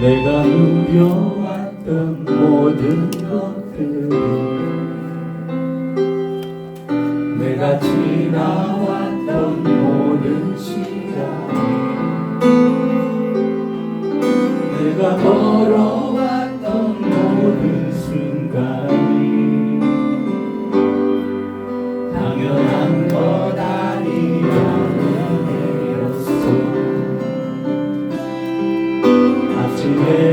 내가 누려왔던 모든 것들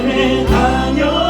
ermitaño.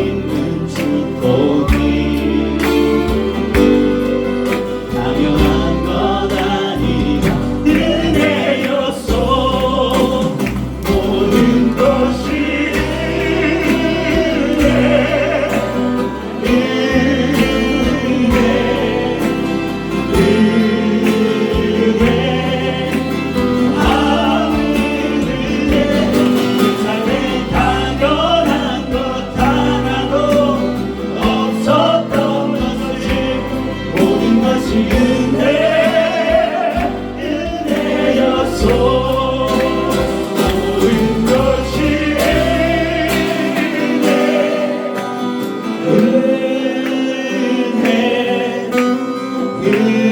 You.